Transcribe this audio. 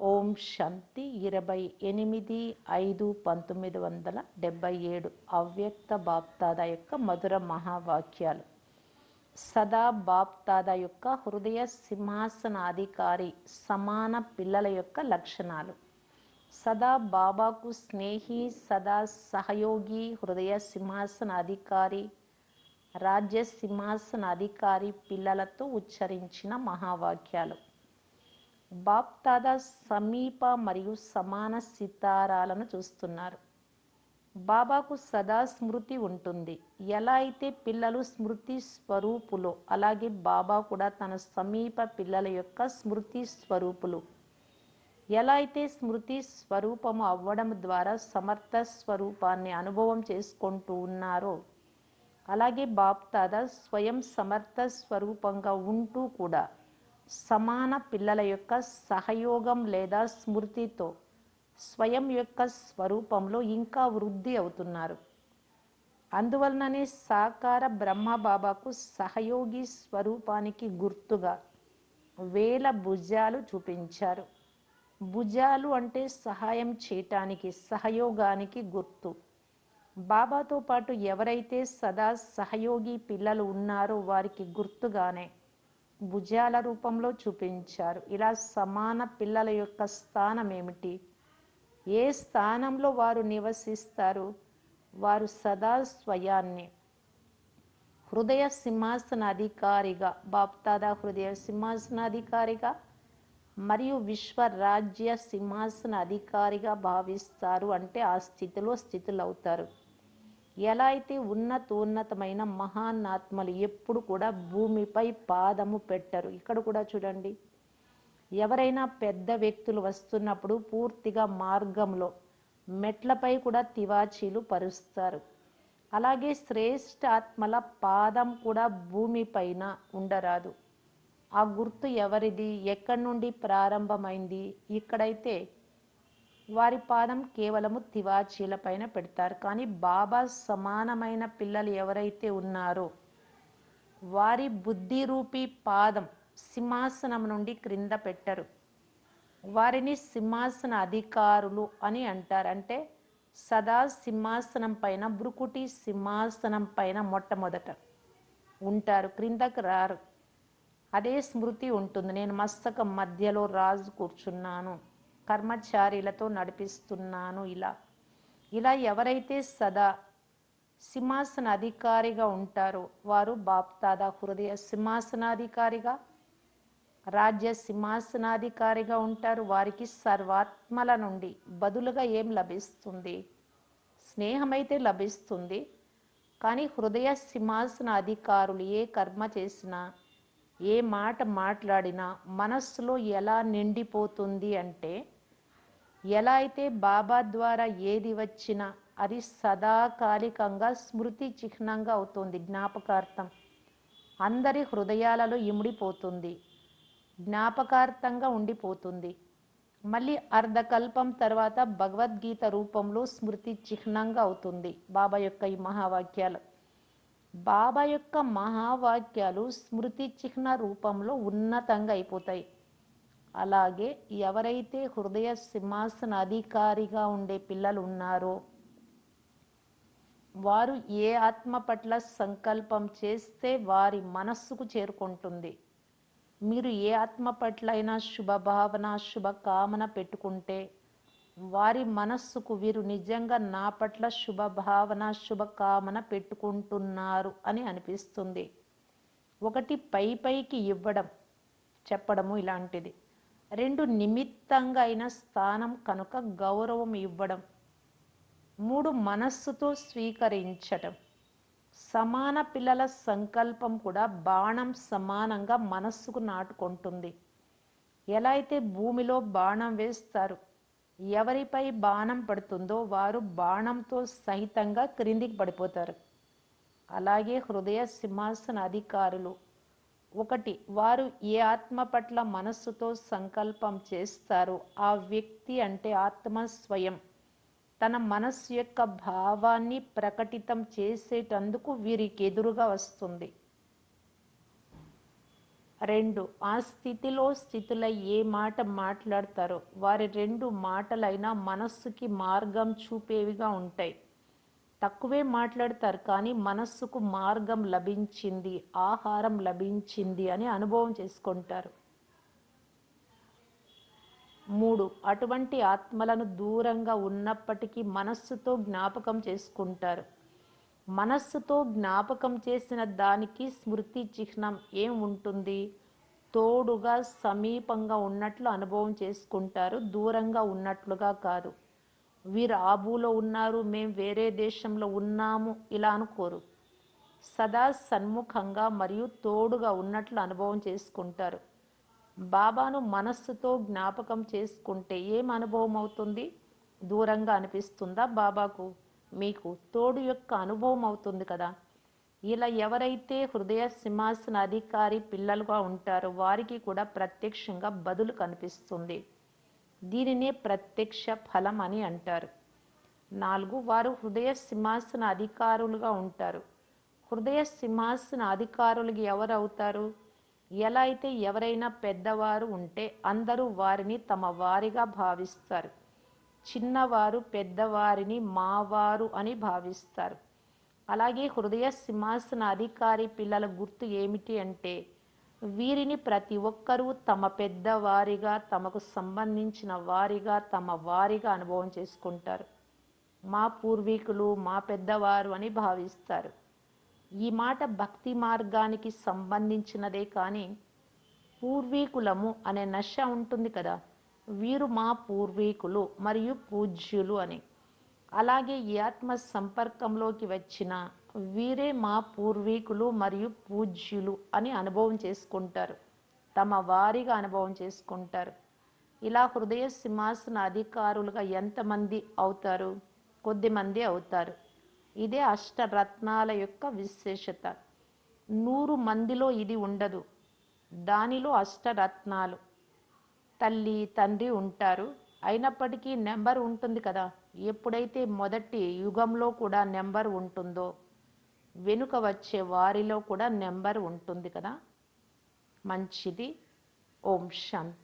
ఓం శాంతి. ఇరవై ఎనిమిది ఐదు పంతొమ్మిది వందల డెబ్భై ఏడు అవ్యక్త బాప్తాద యొక్క మధుర మహావాక్యాలు. సదా బాప్తాద యొక్క హృదయ సింహాసనాధికారి సమాన పిల్లల యొక్క లక్షణాలు. సదా బాబాకు స్నేహి సదా సహయోగి హృదయ సింహాసన అధికారి రాజ్య సింహాసన అధికారి పిల్లలతో ఉచ్చరించిన మహావాక్యాలు. బాప్తాద సమీప మరియు సమాన సితారాలను చూస్తున్నారు. బాబాకు సదా స్మృతి ఉంటుంది. ఎలా అయితే పిల్లలు స్మృతి స్వరూపులు అలాగే బాబా కూడా తన సమీప పిల్లల యొక్క స్మృతి స్వరూపులు. ఎలా అయితే స్మృతి స్వరూపము అవ్వడం ద్వారా సమర్థ స్వరూపాన్ని అనుభవం చేసుకుంటూ ఉన్నారో అలాగే బాప్తాదా స్వయం సమర్థ స్వరూపంగా ఉంటూ కూడా సమాన పిల్లల యొక్క సహయోగం లేదా స్మృతితో స్వయం యొక్క స్వరూపంలో ఇంకా వృద్ధి అవుతున్నారు. అందువలననే సాకార బ్రహ్మ బాబాకు సహయోగి స్వరూపానికి గుర్తుగా వేల భుజాలు చూపించారు. భుజాలు అంటే సహాయం చేయటానికి సహయోగానికి గుర్తు. బాబాతో పాటు ఎవరైతే సదా సహయోగి పిల్లలు ఉన్నారో వారికి గుర్తుగానే భుజాల రూపంలో చూపించారు. ఇలా సమాన పిల్లల యొక్క స్థానం ఏమిటి? ఏ స్థానంలో వారు నివసిస్తారు? వారు సదా స్వయాన్ని. హృదయ సింహాసనాధికారిగా బాప్తాదా హృదయ సింహాసనాధికారిగా మరియు విశ్వరాజ్య సింహాసన అధికారిగా భావిస్తారు. అంటే ఆ స్థితిలో స్థితులవుతారు. ఎలా అయితే ఉన్నతోన్నతమైన మహానాత్మలు ఎప్పుడు కూడా భూమిపై పాదము పెట్టరు. ఇక్కడ కూడా చూడండి. ఎవరైనా పెద్ద వ్యక్తులు వస్తున్నప్పుడు పూర్తిగా మార్గంలో మెట్లపై కూడా తివాచీలు పరుస్తారు. అలాగే శ్రేష్ఠ ఆత్మల పాదం కూడా భూమిపైన ఉండరాదు. ఆ గుర్తు ఎవరిది? ఎక్కడి నుండి ప్రారంభమైంది? ఇక్కడైతే వారి పాదం కేవలము తివాచీల పైన పెడతారు. కానీ బాబా సమానమైన పిల్లలు ఎవరైతే ఉన్నారో వారి బుద్ధి రూపీ పాదం సింహాసనం నుండి క్రింద పెట్టరు. వారిని సింహాసన అధికారులు అని అంటారు. అంటే సదా సింహాసనం పైన బ్రుకుటి సింహాసనం పైన మొట్టమొదట ఉంటారు క్రిందకు రారు. అదే స్మృతి ఉంటుంది. నేను మస్తకం మధ్యలో రాజు కూర్చున్నాను. కర్మచారిలతో నడిపిస్తున్నాను ఇలా. ఇలా ఎవరైతే సదా సింహాసన అధికారిగా ఉంటారో వారు బాప్తాదా హృదయ సింహాసనాధికారిగా? రాజ్య సింహాసనాధికారిగా ఉంటారు. వారికి సర్వాత్మల నుండి బదులుగా ఏం లభిస్తుంది? స్నేహమైతే లభిస్తుంది కానీ హృదయ సింహాసన అధికారులు ఏ కర్మ చేసినా ఏ మాట మాట్లాడినా మనస్సులో ఎలా నిండిపోతుంది అంటే ఎలా అయితే బాబా ద్వారా ఏది వచ్చినా అది సదాకాలికంగా స్మృతి చిహ్నంగా అవుతుంది. జ్ఞాపకార్థం అందరి హృదయాలలో ఇముడిపోతుంది. జ్ఞాపకార్థంగా ఉండిపోతుంది. మళ్ళీ అర్ధకల్పం తర్వాత భగవద్గీత రూపంలో స్మృతి చిహ్నంగా అవుతుంది. బాబా యొక్క ఈ మహావాక్యాలు. బాబా యొక్క మహావాక్యాలు స్మృతి చిహ్న రూపంలో ఉన్నతంగా అయిపోతాయి. అలాగే ఎవరైతే హృదయ సింహాసన అధికారిగా ఉండే పిల్లలు ఉన్నారో వారు ఏ ఆత్మ పట్ల సంకల్పం చేస్తే వారి మనస్సుకు చేరుకుంటుంది. మీరు ఏ ఆత్మ పట్ల అయినా శుభభావన శుభకామన పెట్టుకుంటే వారి మనస్సుకు వీరు నిజంగా నా పట్ల శుభభావన శుభకామన పెట్టుకుంటున్నారు అని అనిపిస్తుంది. ఒకటి పై పైకి ఇవ్వడం చెప్పడము ఇలాంటిది. రెండు నిమిత్తంగా అయిన స్థానం కనుక గౌరవం ఇవ్వడం మూడు మనస్సుతో స్వీకరించటం సమాన పిల్లల సంకల్పం కూడా బాణం సమానంగా మనస్సుకు నాటుకుంటుంది. ఎలా అయితే భూమిలో బాణం వేస్తారు ఎవరిపై బాణం పడుతుందో వారు బాణంతో సహితంగా క్రిందికి పడిపోతారు. అలాగే హృదయ సింహాసన అధికారులు ఒకటి వారు ఏ ఆత్మ పట్ల మనస్సుతో సంకల్పం చేస్తారో ఆ వ్యక్తి అంటే ఆత్మ స్వయం. తన మనస్సు యొక్క భావాన్ని ప్రకటితం చేసేటందుకు వీరికి ఎదురుగా వస్తుంది. రెండు ఆ స్థితిలో స్థితుల ఏ మాట మాట్లాడతారో వారి రెండు మాటలైనా మనస్సుకి మార్గం చూపేవిగా ఉంటాయి. తక్కువే మాట్లాడతారు కానీ మనస్సుకు మార్గం లభించింది ఆహారం లభించింది అని అనుభవం చేసుకుంటారు. మూడు అటువంటి ఆత్మలను దూరంగా ఉన్నప్పటికీ మనస్సుతో జ్ఞాపకం చేసుకుంటారు. మనస్సుతో జ్ఞాపకం చేసిన దానికి స్మృతి చిహ్నం ఏం ఉంటుంది? తోడుగా సమీపంగా ఉన్నట్లు అనుభవం చేసుకుంటారు దూరంగా ఉన్నట్లుగా కాదు. వీరు ఆబూలో ఉన్నారు మేము వేరే దేశంలో ఉన్నాము ఇలా అనుకోరు. సదా సన్ముఖంగా మరియు తోడుగా ఉన్నట్లు అనుభవం చేసుకుంటారు. బాబాను మనస్సుతో జ్ఞాపకం చేసుకుంటే ఏం అనుభవం అవుతుంది? దూరంగా అనిపిస్తుందా బాబాకు? మీకు తోడు యొక్క అనుభవం అవుతుంది కదా. ఇలా ఎవరైతే హృదయ సింహాసన అధికారి పిల్లలుగా ఉంటారో వారికి కూడా ప్రత్యక్షంగా బదులు కనిపిస్తుంది. దీనినే ప్రత్యక్ష ఫలం అని అంటారు. నాలుగు వారు హృదయ సింహాసన అధికారులుగా ఉంటారు. హృదయ సింహాసన అధికారులకి ఎవరు అవుతారు ఎలా అయితే ఎవరైనా పెద్దవారు ఉంటే అందరూ వారిని తమ వారిగా భావిస్తారు. చిన్నవారు పెద్దవారిని మావారు అని భావిస్తారు. అలాగే హృదయ సింహాసన అధికారి పిల్లల గుర్తు ఏమిటి అంటే వీరిని ప్రతి ఒక్కరూ తమ పెద్దవారిగా తమకు సంబంధించిన వారిగా తమ వారిగా అనుభవం చేసుకుంటారు. మా పూర్వీకులు మా పెద్దవారు అని భావిస్తారు. ఈ మాట భక్తి మార్గానికి సంబంధించినదే కానీ పూర్వీకులము అనే నశ ఉంటుంది కదా వీరు మా పూర్వీకులు మరియు పూజ్యులు అని. అలాగే ఈ ఆత్మ సంపర్కంలోకి వచ్చిన వీరే మా పూర్వీకులు మరియు పూజ్యులు అని అనుభవం చేసుకుంటారు. తమ వారిగా అనుభవం చేసుకుంటారు. ఇలా హృదయ సింహాసన అధికారులుగా ఎంతమంది అవుతారు? కొద్దిమంది అవుతారు. ఇదే అష్టరత్నాల యొక్క విశేషత. నూరు మందిలో ఇది ఉండదు. దానిలో అష్టరత్నాలు. తల్లి తండ్రి ఉంటారు. అయినప్పటికీ నెంబర్ ఉంటుంది కదా. ఎప్పుడైతే మొదటి యుగంలో కూడా నెంబర్ ఉంటుందో వెనుక వచ్చే వారిలో కూడా నెంబర్ ఉంటుంది కదా. మంచిది. ఓం శాంతి.